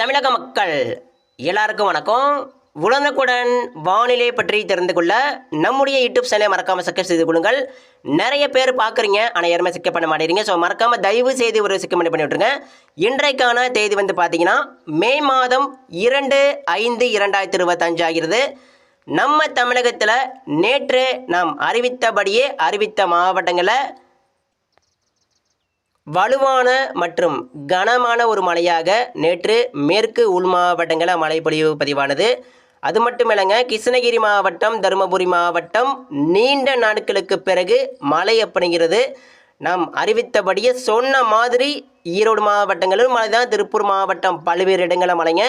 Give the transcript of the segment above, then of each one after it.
தமிழக மக்கள் எல்லாருக்கும் வணக்கம். உடனுக்குடன் வானிலை பற்றி தெரிந்து கொள்ள நம்முடைய யூடியூப் சேனலை மறக்காமல் சப்ஸ்கிரைப் செய்து கொள்ளுங்கள். நிறைய பேர் பார்க்குறீங்க. ஆனால் யாருமே சிக்க பண்ண மாட்டேறீங்க ஸோ மறக்காமல் தயவு செய்து ஒரு சிக்கம் பண்ணி பண்ணி இன்றைக்கான தேதி வந்து பார்த்தீங்கன்னா மே மாதம் இரண்டு ஐந்து இரண்டாயிரத்தி இருபத்தஞ்சு ஆகிறது. நம்ம தமிழகத்தில் நேற்று நாம் அறிவித்தபடியே அறிவித்த மாவட்டங்களை வலுவான மற்றும் கனமான ஒரு மழையாக நேற்று மேற்கு உள் மாவட்டங்களில் மழைப்பொழிவு பதிவானது. அது மட்டும் இல்லைங்க கிருஷ்ணகிரி மாவட்டம் தருமபுரி மாவட்டம் நீண்ட நாட்களுக்கு பிறகு மழை அப்படிங்கிறது நாம் அறிவித்தபடியே சொன்ன மாதிரி ஈரோடு மாவட்டங்களிலும் மழை தான் திருப்பூர் மாவட்டம் பல்வேறு இடங்களில் மழைங்க.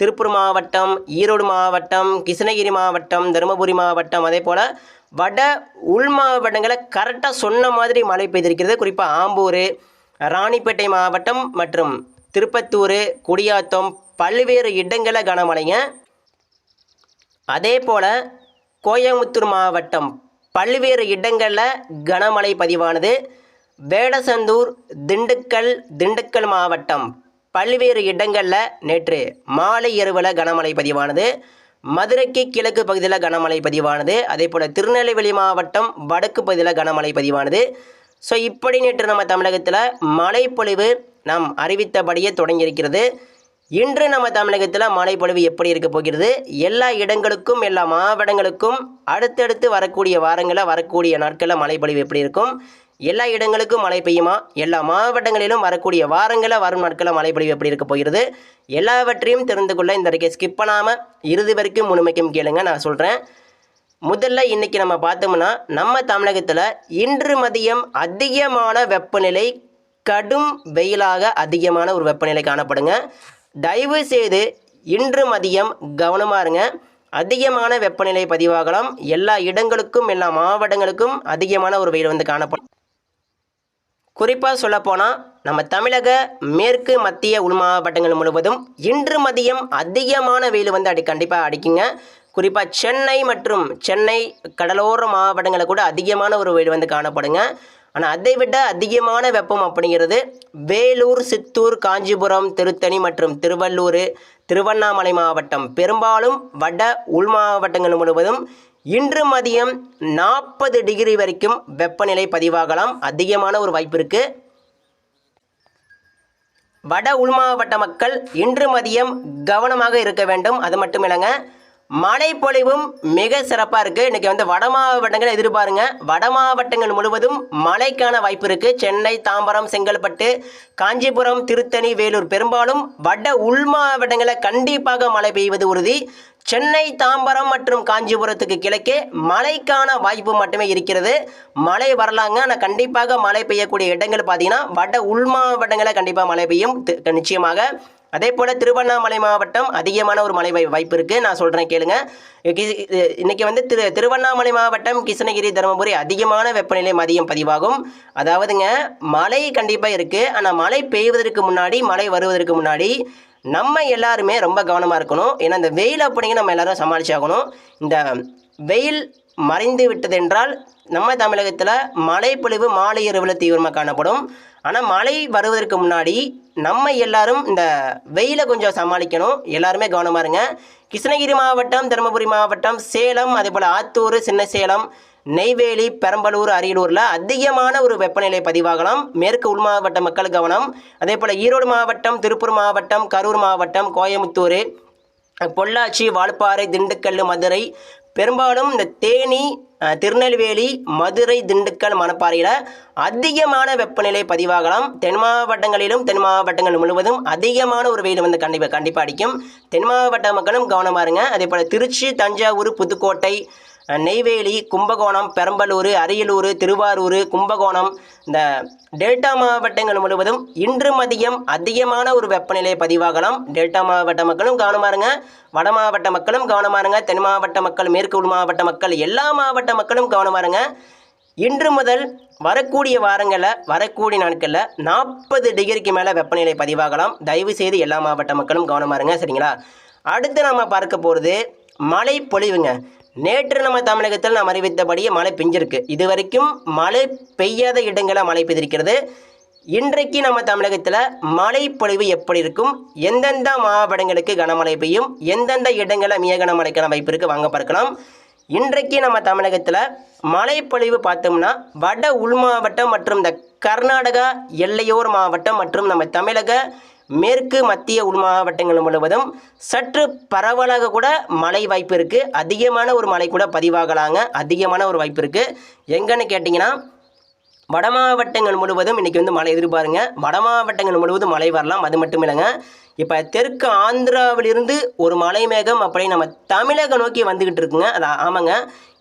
திருப்பூர் மாவட்டம் ஈரோடு மாவட்டம் கிருஷ்ணகிரி மாவட்டம் தருமபுரி மாவட்டம் அதே போல் வட உள் மாவட்டங்களை கரெக்டாக சொன்ன மாதிரி மழை பெய்திருக்கிறது. குறிப்பாக ஆம்பூர் ராணிப்பேட்டை மாவட்டம் மற்றும் திருப்பத்தூர் குடியாத்தம் பல்வேறு இடங்களில் கனமழைங்க. அதே போல் கோயம்புத்தூர் மாவட்டம் பல்வேறு இடங்களில் கனமழை பதிவானது. வேடசந்தூர் திண்டுக்கல் திண்டுக்கல் மாவட்டம் பல்வேறு இடங்களில் நேற்று மாலை இரவில் கனமழை பதிவானது. மதுரைக்கு கிழக்கு பகுதியில் கனமழை பதிவானது. அதே போல் திருநெல்வேலி மாவட்டம் வடக்கு பகுதியில் கனமழை பதிவானது. ஸோ இப்படி நேற்று நம்ம தமிழகத்தில் மழைப்பொழிவு நாம் அறிவித்தபடியே தொடங்கியிருக்கிறது. இன்று நம்ம தமிழகத்தில் மழைப்பொழிவு எப்படி இருக்க போகிறது? எல்லா இடங்களுக்கும் எல்லா மாவட்டங்களுக்கும் அடுத்தடுத்து வரக்கூடிய வாரங்களில் வரக்கூடிய நாட்களில் மழைப்பொழிவு எப்படி இருக்கும்? எல்லா இடங்களுக்கும் மழை பெய்யுமா? எல்லா மாவட்டங்களிலும் வரக்கூடிய வாரங்களில் வரும் நாட்களில் மழைப்பொழிவு எப்படி இருக்க போகிறது? எல்லாவற்றையும் தெரிந்து கொள்ள இந்த அறிக்கை ஸ்கிப் பண்ணாமல் இறுதி வரைக்கும் முழுமைக்கும் கேளுங்க. நான் சொல்கிறேன் முதல்ல இன்னைக்கு நம்ம பார்த்தோம்னா நம்ம தமிழகத்தில் இன்று மதியம் அதிகமான வெப்பநிலை கடும் வெயிலாக அதிகமான ஒரு வெப்பநிலை காணப்படுங்க. தயவு செய்து இன்று மதியம் கவனமாக இருங்க. அதிகமான வெப்பநிலை பதிவாகலாம். எல்லா இடங்களுக்கும் எல்லா மாவட்டங்களுக்கும் அதிகமான ஒரு வெயில் வந்து காணப்படும். குறிப்பாக சொல்லப்போனால் நம்ம தமிழக மேற்கு மத்திய உள் மாவட்டங்கள் முழுவதும் இன்று மதியம் அதிகமான வெயில் வந்து அடி கண்டிப்பாக அடிக்குங்க. குறிப்பாக சென்னை மற்றும் சென்னை கடலோர மாவட்டங்களில் கூட அதிகமான ஒரு வெயில் வந்து காணப்படுங்க. ஆனால் அதை விட அதிகமான வெப்பம் அப்படிங்கிறது வேலூர் சித்தூர் காஞ்சிபுரம் திருத்தணி மற்றும் திருவள்ளூர் திருவண்ணாமலை மாவட்டம். பெரும்பாலும் வட உள் மாவட்டங்கள் முழுவதும் இன்று மதியம் நாற்பது டிகிரி வரைக்கும் வெப்பநிலை பதிவாகலாம். அதிகமான ஒரு வாய்ப்பு இருக்குது வட உள் மாவட்ட மக்கள் இன்று மதியம் கவனமாக இருக்க வேண்டும். அது மட்டும் இல்லைங்க மழை பொழிவும் மிக சிறப்பாக இருக்குது இன்றைக்கி வந்து வட மாவட்டங்களை எதிர்பாருங்க. வட மாவட்டங்கள் முழுவதும் மழைக்கான வாய்ப்பு இருக்குது சென்னை தாம்பரம் செங்கல்பட்டு காஞ்சிபுரம் திருத்தணி வேலூர். பெரும்பாலும் வட உள் மாவட்டங்களில் கண்டிப்பாக மழை பெய்வது உறுதி. சென்னை தாம்பரம் மற்றும் காஞ்சிபுரத்துக்கு கிழக்கே மழைக்கான வாய்ப்பு மட்டுமே இருக்கிறது. மழை வரலாங்க. ஆனால் கண்டிப்பாக மழை பெய்யக்கூடிய இடங்கள் பார்த்தீங்கன்னா வட உள் மாவட்டங்களில் கண்டிப்பாக மழை பெய்யும். தி- நிச்சயமாக அதே போல் திருவண்ணாமலை மாவட்டம் அதிகமான ஒரு மழை வாய்- வாய்ப்பு இருக்குது நான் சொல்கிறேன் கேளுங்க. இன்றைக்கி இது- வந்து திரு திருவண்ணாமலை மாவட்டம் கிருஷ்ணகிரி தருமபுரி அதிகமான வெப்பநிலை மதியம் பதிவாகும். அதாவதுங்க மழை கண்டிப்பாக இருக்குது ஆனால் மழை பெய்வதற்கு முன்னாடி மழை வருவதற்கு முன்னாடி நம்ம எல்லாருமே ரொம்ப கவனமாக இருக்கணும். ஏன்னா இந்த வெயில் அப்படிங்க நம்ம எல்லாரும் சமாளிச்சாகணும் இந்த வெயில் மறைந்து விட்டதென்றால் நம்ம தமிழகத்தில் மழை பொழிவு மாலை இரவில் தீவிரமாக காணப்படும். ஆனால் மழை வருவதற்கு முன்னாடி நம்ம எல்லாரும் இந்த வெயிலை கொஞ்சம் சமாளிக்கணும். எல்லாருமே கவனமாக இருங்க. கிருஷ்ணகிரி மாவட்டம் தருமபுரி மாவட்டம் சேலம் அதே போல் ஆத்தூர் சின்ன சேலம் நெய்வேலி பெரம்பலூர் அரியலூரில் அதிகமான ஒரு வெப்பநிலை பதிவாகலாம். மேற்கு உள் மாவட்ட மக்கள் கவனம். அதே போல் ஈரோடு மாவட்டம் திருப்பூர் மாவட்டம் கரூர் மாவட்டம் கோயம்புத்தூர் பொள்ளாச்சி வால்பாறை திண்டுக்கல் மதுரை பெரும்பாலும் இந்த தேனி திருநெல்வேலி மதுரை திண்டுக்கல் மணப்பாறையில் அதிகமான வெப்பநிலை பதிவாகலாம். தென் மாவட்டங்களிலும் தென் மாவட்டங்கள் முழுவதும் அதிகமான ஒரு வெயில் வந்து கண்டிப்பாக கண்டிப்பாக அடிக்கும். தென் மாவட்ட மக்களும் கவனமாக இருங்க. அதே போல் திருச்சி தஞ்சாவூர் புதுக்கோட்டை நெய்வேலி கும்பகோணம் பெரம்பலூர் அரியலூர் திருவாரூர் கும்பகோணம். இந்த டெல்டா மாவட்டங்கள் முழுவதும் இன்று மதியம் அதிகமான ஒரு வெப்பநிலை பதிவாகலாம். டெல்டா மாவட்ட மக்களும் கவனமாருங்க. வட மாவட்ட மக்களும் கவனமாருங்க. தென் மாவட்ட மக்கள் மேற்கு உள் மாவட்ட மக்கள் எல்லா மாவட்ட மக்களும் கவனமாருங்க. இன்று முதல் வரக்கூடிய வாரங்களில் வரக்கூடிய நாட்களில் நாற்பது டிகிரிக்கு மேலே வெப்பநிலை பதிவாகலாம். தயவு செய்து எல்லா மாவட்ட மக்களும் கவனமாக இருங்க சரிங்களா? அடுத்து நம்ம பார்க்க போகிறது மழை பொழிவுங்க நேற்று நம்ம தமிழகத்தில் நாம் அறிவித்தபடியே மழை பெஞ்சிருக்கு. இது வரைக்கும் மழை பெய்யாத இடங்களில் மழை பெய்திருக்கிறது. இன்றைக்கு நம்ம தமிழகத்தில் மழை பொழிவு எப்படி இருக்கும்? எந்தெந்த மாவட்டங்களுக்கு கனமழை பெய்யும்? எந்தெந்த இடங்களில் மிக கனமழைக்கான வாய்ப்பு இருக்குது வாங்க பார்க்கலாம். இன்றைக்கு நம்ம தமிழகத்தில் மழைப்பொழிவு பார்த்தோம்னா வட உள் மாவட்டம் மற்றும் இந்த கர்நாடகா எல்லையோர் மாவட்டம் மற்றும் நம்ம தமிழக மேற்கு மத்திய உள் மாவட்டங்கள் முழுவதும் சற்று பரவலாக கூட மழை வாய்ப்பு இருக்குது அதிகமான ஒரு மழை கூட பதிவாகலாங்க. அதிகமான ஒரு வாய்ப்பு இருக்குது எங்கன்னு கேட்டிங்கன்னா வட மாவட்டங்கள் முழுவதும் இன்றைக்கி வந்து மழை எதிர்பாருங்க. வட மாவட்டங்கள் முழுவதும் மழை வரலாம். அது மட்டும் இல்லைங்க. இப்போ தெற்கு ஆந்திராவிலிருந்து ஒரு மலை மேகம் அப்படி நம்ம தமிழகம் நோக்கி வந்துக்கிட்டு இருக்குங்க. அது ஆமாங்க.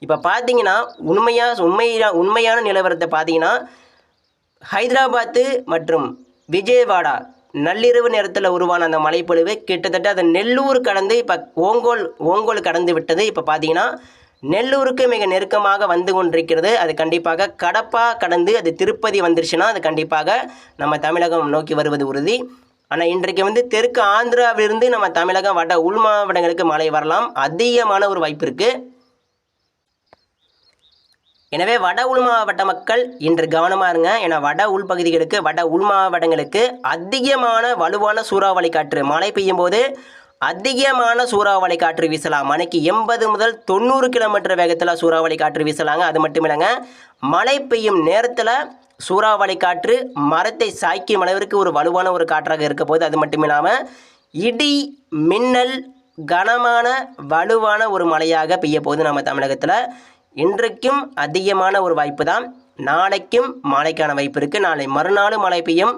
இப்போ பார்த்தீங்கன்னா உண்மையாக உண்மையா உண்மையான நிலவரத்தை பார்த்தீங்கன்னா ஹைதராபாத்து மற்றும் விஜயவாடா நள்ளிரவு நேரத்தில் உருவான அந்த மழைப்பொழிவு கிட்டத்தட்ட அது நெல்லூர் கடந்து இப்போ ஓங்கோல் ஓங்கோல் கடந்து விட்டது. இப்போ பார்த்தீங்கன்னா நெல்லூருக்கு மிக நெருக்கமாக வந்து கொண்டிருக்கிறது. அது கண்டிப்பாக கடப்பா கடந்து அது திருப்பதி வந்துருச்சுன்னா அது கண்டிப்பாக நம்ம தமிழகம் நோக்கி வருவது உறுதி. ஆனால் இன்றைக்கு வந்து தெற்கு ஆந்திராவிலிருந்து நம்ம தமிழகம் வட உள் மாவட்டங்களுக்கு மழை வரலாம். அதிகமான ஒரு வாய்ப்பு இருக்குது எனவே வட உள் மாவட்ட மக்கள் இன்று கவனமாக இருங்க. ஏன்னா வட உள் பகுதிகளுக்கு வட உள் மாவட்டங்களுக்கு அதிகமான வலுவான சூறாவளி காற்று மழை பெய்யும் போது அதிகமான சூறாவளி காற்று வீசலாம். மணிக்கு எண்பது முதல் தொண்ணூறு கிலோமீட்டர் வேகத்தில் சூறாவளி காற்று வீசலாங்க. அது மட்டும் இல்லைங்க மழை பெய்யும் நேரத்தில் சூறாவளி காற்று மரத்தை சாய்க்கும் அளவிற்கு ஒரு வலுவான ஒரு காற்றாக இருக்க போது அது மட்டும் இல்லாமல் இடி மின்னல் கனமான வலுவான ஒரு மழையாக பெய்ய போகுது நம்ம தமிழகத்தில். இன்றைக்கும் அதிகமான ஒரு வாய்ப்பு தான் நாளைக்கும் மழைக்கான வாய்ப்பு இருக்குது நாளை மறுநாளும் மழை பெய்யும்.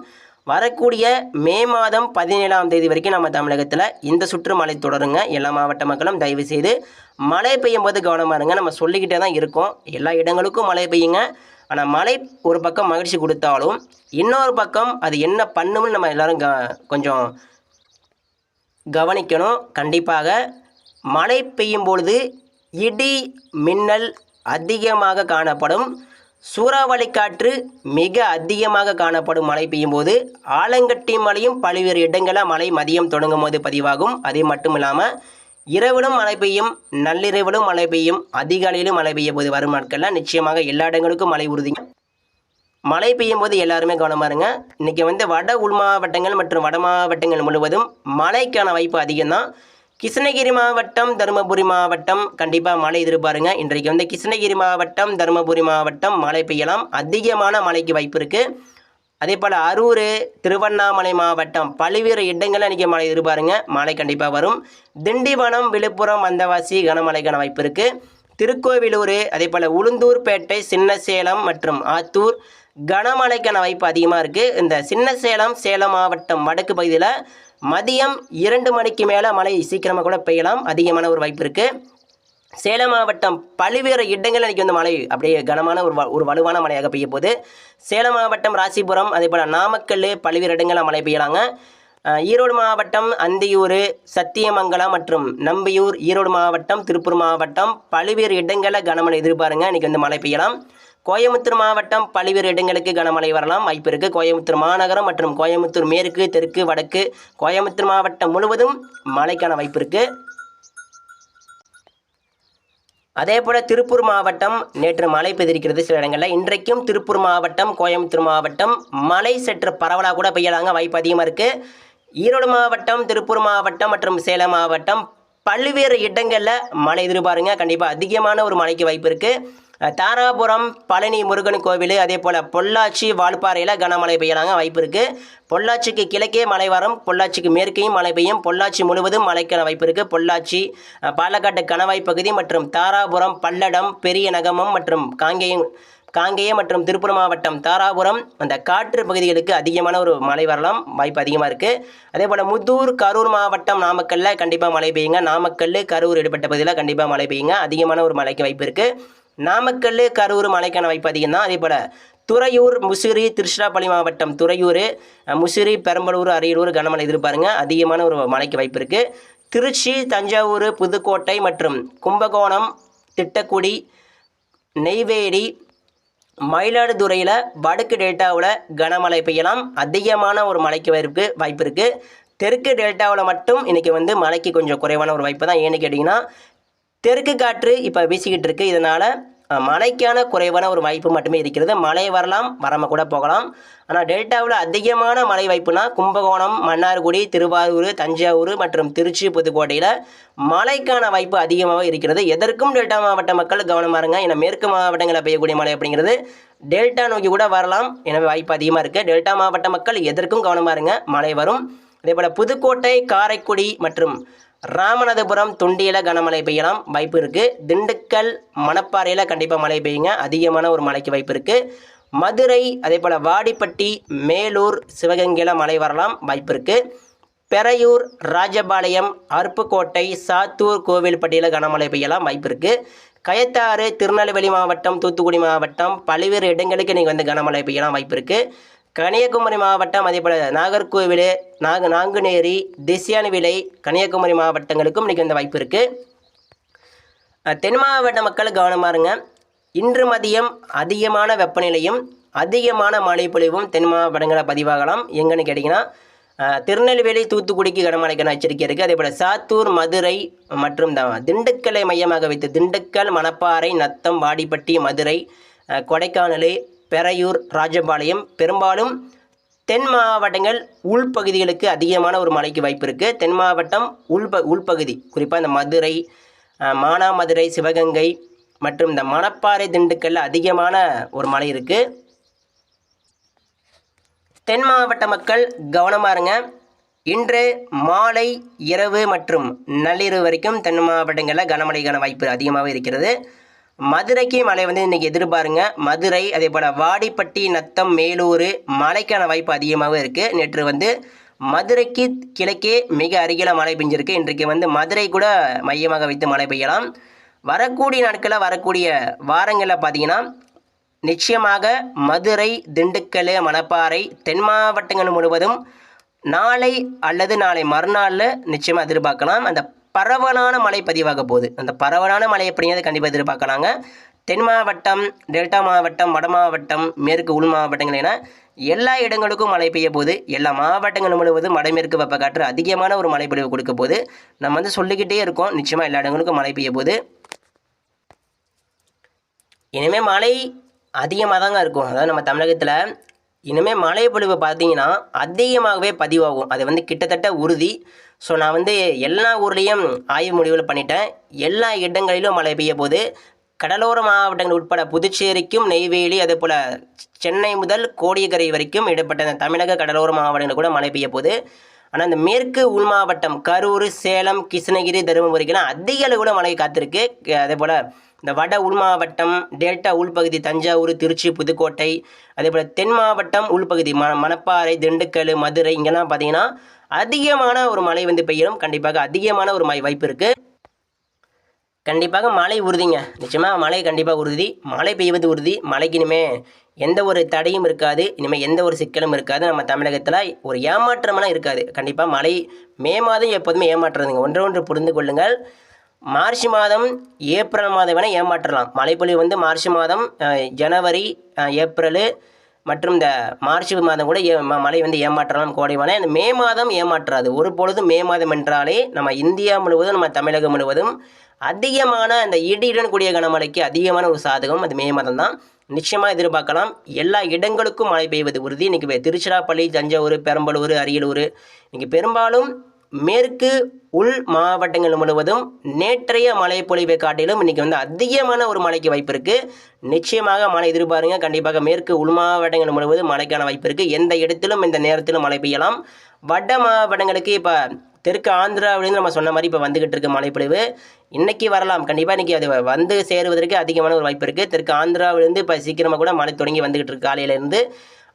வரக்கூடிய மே மாதம் பதினேழாம் தேதி வரைக்கும் நம்ம தமிழகத்தில் இந்த சுற்று மழை தொடருங்க. எல்லா மாவட்ட மக்களும் தயவு செய்து மழை பெய்யும் போது கவனமாக இருங்க. நம்ம சொல்லிக்கிட்டே தான் இருக்கோம். எல்லா இடங்களுக்கும் மழை பெய்யுங்க. ஆனால் மழை ஒரு பக்கம் மகிழ்ச்சி கொடுத்தாலும் இன்னொரு பக்கம் அது என்ன பண்ணும்னு நம்ம எல்லாரும் க கொஞ்சம் கவனிக்கணும். கண்டிப்பாக மழை பெய்யும் பொழுது இடி மின்னல் அதிகமாக காணப்படும். சூறாவளி காற்று மிக அதிகமாக காணப்படும் மழை பெய்யும் போது ஆலங்கட்டி மழையும் பல்வேறு இடங்களில் மழை மதியம் தொடங்கும் போது பதிவாகும். அது மட்டும் இல்லாமல் இரவிலும் மழை பெய்யும் நள்ளிரவிலும் மழை பெய்யும் அதிகாலையிலும் மழை பெய்ய போது வரும் நாட்களில் நிச்சயமாக எல்லா இடங்களுக்கும் மழை உறுதிங்க மழை பெய்யும் போது எல்லாருமே கவனமாக இருங்க. இன்றைக்கி வந்து வட உள் மாவட்டங்கள் மற்றும் வட மாவட்டங்கள் முழுவதும் மழைக்கான வாய்ப்பு அதிகம்தான். கிருஷ்ணகிரி மாவட்டம் தருமபுரி மாவட்டம். கண்டிப்பாக மழை எதிர்பாருங்க. இன்றைக்கு வந்து கிருஷ்ணகிரி மாவட்டம் தருமபுரி மாவட்டம் மழை பெய்யலாம். அதிகமான மழைக்கு வாய்ப்பு இருக்குது அதே போல் அரூர் திருவண்ணாமலை மாவட்டம் பல்வேறு இடங்களில் இன்றைக்கி மழை எதிர்பாருங்க. மழை கண்டிப்பாக வரும். திண்டிவனம் விழுப்புரம் வந்தவாசி கனமழைக்கான வாய்ப்பு இருக்குது திருக்கோவிலூர் அதே போல் உளுந்தூர்பேட்டை சின்னசேலம் மற்றும் ஆத்தூர் கனமழைக்கான வாய்ப்பு அதிகமாக இருக்குது இந்த சின்ன சேலம் சேலம் மாவட்டம் வடக்கு பகுதியில் மதியம் இரண்டு மணிக்கு மேலே மழை சீக்கிரமாக கூட பெய்யலாம். அதிகமான ஒரு வாய்ப்பு இருக்குது சேலம் மாவட்டம் பல்வேறு இடங்களில் இன்றைக்கி வந்து மழை அப்படியே கனமான ஒரு வ- ஒரு வலுவான மழையாக பெய்ய போகுது சேலம் மாவட்டம் ராசிபுரம் அதே போல் நாமக்கல் பல்வேறு இடங்களில் மழை பெய்யலாங்க. ஈரோடு மாவட்டம் அந்தியூர் சத்தியமங்கலம் மற்றும் நம்பியூர் ஈரோடு மாவட்டம் திருப்பூர் மாவட்டம் பல்வேறு இடங்களில் கனமழை எதிர்பாருங்க. இன்றைக்கி வந்து மழை பெய்யலாம். கோயம்புத்தூர் மாவட்டம் பல்வேறு இடங்களுக்கு கனமழை வரலாம். வாய்ப்பு இருக்குது கோயம்புத்தூர் மாநகரம் மற்றும் கோயம்புத்தூர் மேற்கு தெற்கு வடக்கு கோயம்புத்தூர் மாவட்டம் முழுவதும் மழைக்கான வாய்ப்பு இருக்குது அதே போல் திருப்பூர் மாவட்டம் நேற்று மழை பெய்திருக்கிறது சில இடங்களில். இன்றைக்கும் திருப்பூர் மாவட்டம் கோயம்புத்தூர் மாவட்டம் மழை சற்று பரவலாக கூட பெய்யலாங்க வாய்ப்பு அதிகமாக இருக்குது ஈரோடு மாவட்டம் திருப்பூர் மாவட்டம் மற்றும் சேலம் மாவட்டம் பல்வேறு இடங்களில் மழை எதிர்பாருங்க. கண்டிப்பாக அதிகமான ஒரு மழைக்கு வாய்ப்பு இருக்குது தாராபுரம் பழனி முருகன் கோவில் அதே போல் பொள்ளாச்சி வால்பாறையில் கனமழை பெய்யலாங்க வாய்ப்பு இருக்குது பொள்ளாச்சிக்கு கிழக்கே மழை வரும் பொள்ளாச்சிக்கு மேற்கையும் மழை பெய்யும் பொள்ளாச்சி முழுவதும் மழைக்கான வாய்ப்பு இருக்குது பொள்ளாச்சி பாலக்காட்டு கணவாய் பகுதி மற்றும் தாராபுரம் பல்லடம் பெரிய நகமம் மற்றும் காங்கேயம் காங்கேயம் மற்றும் திருப்பூர் மாவட்டம் தாராபுரம் அந்த காற்று பகுதிகளுக்கு அதிகமான ஒரு மழை வரலாம் வாய்ப்பு அதிகமாக இருக்குது அதே போல் முத்தூர் கரூர் மாவட்டம் நாமக்கல்ல கண்டிப்பாக மழை பெய்யுங்க. நாமக்கல் கரூர் இடைப்பட்ட பகுதியில் கண்டிப்பாக மழை பெய்யுங்க. அதிகமான ஒரு மழைக்கு வாய்ப்பு இருக்குது நாமக்கல் கரூர் மலைக்கான வாய்ப்பு அதிகம் தான் அதே போல் துறையூர் முசிறி திருச்சிராப்பள்ளி மாவட்டம் துறையூர் முசிறி பெரம்பலூர் அரியலூர் கனமழை எதிர்பாருங்க. அதிகமான ஒரு மழைக்கு வாய்ப்பு இருக்குது திருச்சி தஞ்சாவூர் புதுக்கோட்டை மற்றும் கும்பகோணம் திட்டக்குடி நெய்வேலி மயிலாடுதுறையில் வடக்கு டெல்டாவில் கனமழை பெய்யலாம். அதிகமான ஒரு மழைக்கு வாய்ப்பு வாய்ப்பு இருக்குது தெற்கு டெல்டாவில் மட்டும் இன்றைக்கி வந்து மழைக்கு கொஞ்சம் குறைவான ஒரு வாய்ப்பு தான். ஏன்னு கேட்டிங்கன்னா தெற்கு காற்று இப்போ வீசிக்கிட்டு இருக்கு. இதனால் மழைக்கான குறைவான ஒரு வாய்ப்பு மட்டுமே இருக்கிறது. மழை வரலாம் வராமல் கூட போகலாம். ஆனால் டெல்டாவில் அதிகமான மழை வாய்ப்புனா கும்பகோணம் மன்னார்குடி திருவாரூர் தஞ்சாவூர் மற்றும் திருச்சி புதுக்கோட்டையில் மழைக்கான வாய்ப்பு அதிகமாக இருக்கிறது. எதற்கும் டெல்டா மாவட்ட மக்கள் கவனமாக இருங்க. ஏன்னா மேற்கு மாவட்டங்களில் பெய்யக்கூடிய மழை அப்படிங்கிறது டெல்டா நோக்கி கூட வரலாம். எனவே வாய்ப்பு அதிகமாக இருக்குது டெல்டா மாவட்ட மக்கள் எதற்கும் கவனமாக இருங்க. மழை வரும். அதே போல் புதுக்கோட்டை காரைக்குடி மற்றும் ராமநாதபுரம் துண்டியில் கனமழை பெய்யலாம் வாய்ப்பு இருக்குது திண்டுக்கல் மணப்பாறையில் கண்டிப்பாக மழை பெய்யுங்க. அதிகமான ஒரு மழைக்கு வாய்ப்பு இருக்குது மதுரை அதே போல் வாடிப்பட்டி மேலூர் சிவகங்கையில் மழை வரலாம் வாய்ப்பு இருக்குது பெரையூர் ராஜபாளையம் அருப்புக்கோட்டை சாத்தூர் கோவில்பட்டியில் கனமழை பெய்யலாம் வாய்ப்பு இருக்குது கயத்தாறு திருநெல்வேலி மாவட்டம் தூத்துக்குடி மாவட்டம் பல்வேறு இடங்களுக்கு நீங்கள் வந்து கனமழை பெய்யலாம் வாய்ப்பு இருக்குது கன்னியாகுமரி மாவட்டம் அதேபோல் நாகர்கோவில் நாக நாங்குநேரி திசியானவிலை கன்னியாகுமரி மாவட்டங்களுக்கும் இன்றைக்கி இந்த வாய்ப்பு இருக்குது தென் மாவட்ட மக்கள் கவனமாக இருங்க. இன்று மதியம் அதிகமான வெப்பநிலையும் அதிகமான மழைப்பொழிவும் தென் மாவட்டங்களை பதிவாகலாம். எங்கன்னு கேட்டிங்கன்னா திருநெல்வேலி தூத்துக்குடிக்கு கனமழைக்கான எச்சரிக்கை இருக்குது அதே போல் சாத்தூர் மதுரை மற்றும் திண்டுக்கலை மையமாக வைத்து திண்டுக்கல் மணப்பாறை நத்தம் வாடிப்பட்டி மதுரை கொடைக்கானல் பெரையூர் ராஜபாளையம். பெரும்பாலும் தென் மாவட்டங்கள் உள்பகுதிகளுக்கு அதிகமான ஒரு மழைக்கு வாய்ப்பு இருக்குது தென் மாவட்டம் உள்ப உள்பகுதி குறிப்பாக இந்த மதுரை மானாமதுரை சிவகங்கை மற்றும் இந்த மணப்பாறை திண்டுக்கல்ல அதிகமான ஒரு மழை இருக்குது தென் மாவட்ட மக்கள் கவனமாக இருங்க. இன்று மாலை இரவு மற்றும் நள்ளிரவு வரைக்கும் தென் மாவட்டங்களில் கனமழைக்கான வாய்ப்பு அதிகமாக இருக்கிறது. மதுரைக்கு மழை வந்து இன்றைக்கி எதிர்பாருங்க. மதுரை அதே போல் வாடிப்பட்டி நத்தம் மேலூர் மழைக்கான வாய்ப்பு அதிகமாக இருக்குது நேற்று வந்து மதுரைக்கு கிழக்கே மிக அருகில் மழை பெஞ்சிருக்கு. இன்றைக்கு வந்து மதுரை கூட மையமாக வைத்து மழை பெய்யலாம். வரக்கூடிய நாட்களில் வரக்கூடிய வாரங்களில் பார்த்தீங்கன்னா நிச்சயமாக மதுரை திண்டுக்கல் மணப்பாறை தென் மாவட்டங்கள் முழுவதும் நாளை அல்லது நாளை மறுநாளில் நிச்சயமாக எதிர்பார்க்கலாம். அந்த பரவலான மழை பதிவாக போகுது. அந்த பரவலான மழை எப்படிங்கிறது கண்டிப்பாக எதிர்பார்க்கலாங்க. தென் மாவட்டம் டெல்டா மாவட்டம் வட மாவட்டம் மேற்கு உள் மாவட்டங்கள் என எல்லா இடங்களுக்கும் மழை பெய்ய போகுது. எல்லா மாவட்டங்கள் முழுவதும் வடமேற்கு வெப்பக்காற்று அதிகமான ஒரு மழைப்பொழிவு கொடுக்க போகுது. நம்ம வந்து சொல்லிக்கிட்டே இருக்கோம். நிச்சயமாக எல்லா இடங்களுக்கும் மழை பெய்ய போது இனிமேல் மழை அதிகமாக தாங்க இருக்கும். அதாவது நம்ம தமிழகத்தில் இனிமேல் மழை பொழிவு பார்த்தீங்கன்னா அதிகமாகவே பதிவாகும். அது வந்து கிட்டத்தட்ட உறுதி. ஸோ நான் வந்து எல்லா ஊர்லேயும் ஆய்வு முடிவுகள் பண்ணிட்டேன். எல்லா இடங்களிலும் மழை பெய்ய போது கடலோர மாவட்டங்கள் உட்பட புதுச்சேரிக்கும் நெய்வேலி அதே போல் சென்னை முதல் கோடியக்கரை வரைக்கும் இடப்பட்ட தமிழக கடலோர மாவட்டங்கள் கூட மழை பெய்ய போது ஆனால் இந்த மேற்கு உள் மாவட்டம் கரூர் சேலம் கிருஷ்ணகிரி தருமபுரிக்கெல்லாம் அதிக அளவில் மழை காத்திருக்கு. அதே போல் இந்த வட உள் மாவட்டம் டெல்டா உள்பகுதி தஞ்சாவூர் திருச்சி புதுக்கோட்டை அதே போல் தென் மாவட்டம் உள்பகுதி ம மணப்பாறை திண்டுக்கல் மதுரை இங்கெல்லாம் பார்த்தீங்கன்னா அதிகமான ஒரு மழை வந்து பெய்யணும் கண்டிப்பாக அதிகமான ஒரு மழை வாய்ப்பு இருக்குது கண்டிப்பாக மழை உறுதிங்க. நிச்சயமாக மழை கண்டிப்பாக உறுதி. மழை பெய்வது உறுதி. மழைக்கு இனிமே எந்த ஒரு தடையும் இருக்காது. இனிமேல் எந்த ஒரு சிக்கலும் இருக்காது. நம்ம தமிழகத்தில் ஒரு ஏமாற்றமெல்லாம் இருக்காது. கண்டிப்பாக மழை மே மாதம் எப்போதுமே ஏமாற்றுறதுங்க ஒன்று ஒன்று புரிந்து கொள்ளுங்கள். மார்ச் மாதம் ஏப்ரல் மாதம் வேணால் ஏமாற்றலாம். மழைப்பொழிவு வந்து மார்ச் மாதம் ஜனவரி ஏப்ரல் மற்றும் இந்த மார்ச் மாதம் கூட ஏ மழை வந்து ஏமாற்றலாம் கோடை மழை இந்த மே மாதம் ஏமாற்றாது. ஒரு பொழுதும் மே மாதம் என்றாலே நம்ம இந்தியா முழுவதும் நம்ம தமிழகம் முழுவதும் அதிகமான அந்த இடியுடன் கூடிய கனமழைக்கு அதிகமான ஒரு சாதகம் அது மே மாதம் தான். நிச்சயமாக எதிர்பார்க்கலாம். எல்லா இடங்களுக்கும் மழை பெய்வது உறுதி. இன்றைக்கி திருச்சிராப்பள்ளி தஞ்சாவூர் பெரம்பலூர் அரியலூர். இன்றைக்கி பெரும்பாலும் மேற்கு உள் மாவட்டங்கள் முழுவதும் நேற்றைய மழை பொழிவை காட்டிலும் இன்றைக்கி வந்து அதிகமான ஒரு மழைக்கு வாய்ப்பு இருக்குது நிச்சயமாக மழை எதிர்பாருங்க. கண்டிப்பாக மேற்கு உள் மாவட்டங்கள் முழுவதும் மழைக்கான வாய்ப்பு இருக்குது எந்த இடத்திலும் இந்த நேரத்திலும் மழை பெய்யலாம். வட மாவட்டங்களுக்கு இப்போ தெற்கு ஆந்திராவிலேருந்து நம்ம சொன்ன மாதிரி இப்போ வந்துக்கிட்டு இருக்கு மழைப்பொழிவு இன்றைக்கி வரலாம். கண்டிப்பாக இன்றைக்கி அது வந்து சேருவதற்கு அதிகமான ஒரு வாய்ப்பு இருக்குது தெற்கு ஆந்திராவிலேருந்து இப்போ சீக்கிரமாக கூட மழை தொடங்கி வந்துக்கிட்டு இருக்கு. காலையிலேருந்து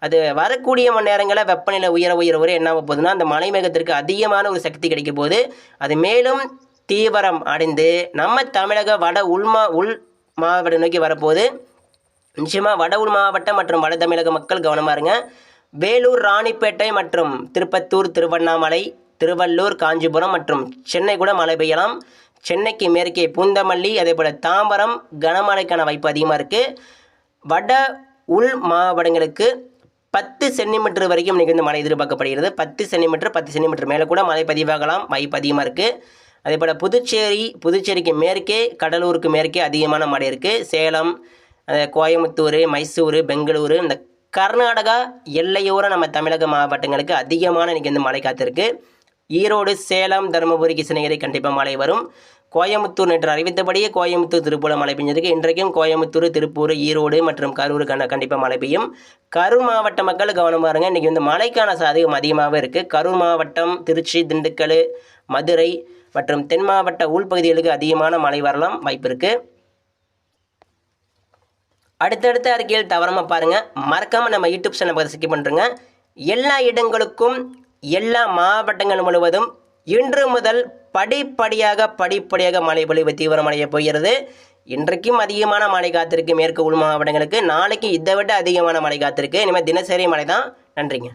அது வரக்கூடிய மணி நேரங்களில் வெப்பநிலை உயர உயர உயர என்ன போகுதுன்னா அந்த மலை மேகத்திற்கு அதிகமான ஒரு சக்தி கிடைக்க போது அது மேலும் தீவிரம் அடைந்து நம்ம தமிழக வட உள்மா உள் மாவட்டம் நோக்கி வரப்போகுது. நிச்சயமாக வட உள் மாவட்டம் மற்றும் வட தமிழக மக்கள் கவனமாக இருங்க. வேலூர் ராணிப்பேட்டை மற்றும் திருப்பத்தூர் திருவண்ணாமலை திருவள்ளூர் காஞ்சிபுரம் மற்றும் சென்னை கூட மழை பெய்யலாம். சென்னைக்கு மேற்கே பூந்தமல்லி அதே போல் தாம்பரம் கனமழைக்கான வாய்ப்பு அதிகமாக இருக்குது வட உள் மாவட்டங்களுக்கு பத்து சென்டிமீட்டர் வரைக்கும் இன்றைக்கி வந்து மழை எதிர்பார்க்கப்படுகிறது. பத்து சென்டிமீட்டர் பத்து சென்டிமீட்டர் மேலே கூட மழை பதிவாகலாம். வாய்ப்பு அதிகமாக இருக்குது அதே போல் புதுச்சேரி புதுச்சேரிக்கு மேற்கே கடலூருக்கு மேற்கே அதிகமான மழை இருக்குது சேலம் கோயம்புத்தூர் மைசூர் பெங்களூரு இந்த கர்நாடகா எல்லையோர நம்ம தமிழக மாவட்டங்களுக்கு அதிகமான இன்றைக்கி வந்து மழை காத்திருக்கு. ஈரோடு சேலம் தருமபுரி கிருஷ்ணகிரி கண்டிப்பாக மழை வரும். கோயம்புத்தூர் நேற்று அறிவித்தபடியே கோயம்புத்தூர் திருப்பூர் மழை பெஞ்சிருக்கு. இன்றைக்கும் கோயம்புத்தூர் திருப்பூர் ஈரோடு மற்றும் கரூர் கண்டிப்பாக மழை பெய்யும். கரூர் மாவட்ட மக்கள் கவனம் பாருங்கள் இன்றைக்கி வந்து மழைக்கான சாதகம் அதிகமாகவே இருக்குது கரூர் மாவட்டம் திருச்சி திண்டுக்கல் மதுரை மற்றும் தென் மாவட்ட உள்பகுதிகளுக்கு அதிகமான மழை வரலாம். வாய்ப்பு இருக்குது அடுத்தடுத்த அறிக்கையில் தவறாமல் பாருங்கள் மறக்காமல் நம்ம யூடியூப் சேனல் பக்கத்தை சிக்கி பண்ணுறங்க எல்லா இடங்களுக்கும் எல்லா மாவட்டங்கள் முழுவதும் இன்று முதல் படிப்படியாக படிப்படியாக மழை பொழிவு தீவிரமடைய போகிறது. இன்றைக்கும் அதிகமான மழை காத்திருக்கு மேற்கு உள் மாவட்டங்களுக்கு. நாளைக்கு இதை விட அதிகமான மழை காத்திருக்கு. இனிமேல் தினசரி மழை தான் நன்றிங்க.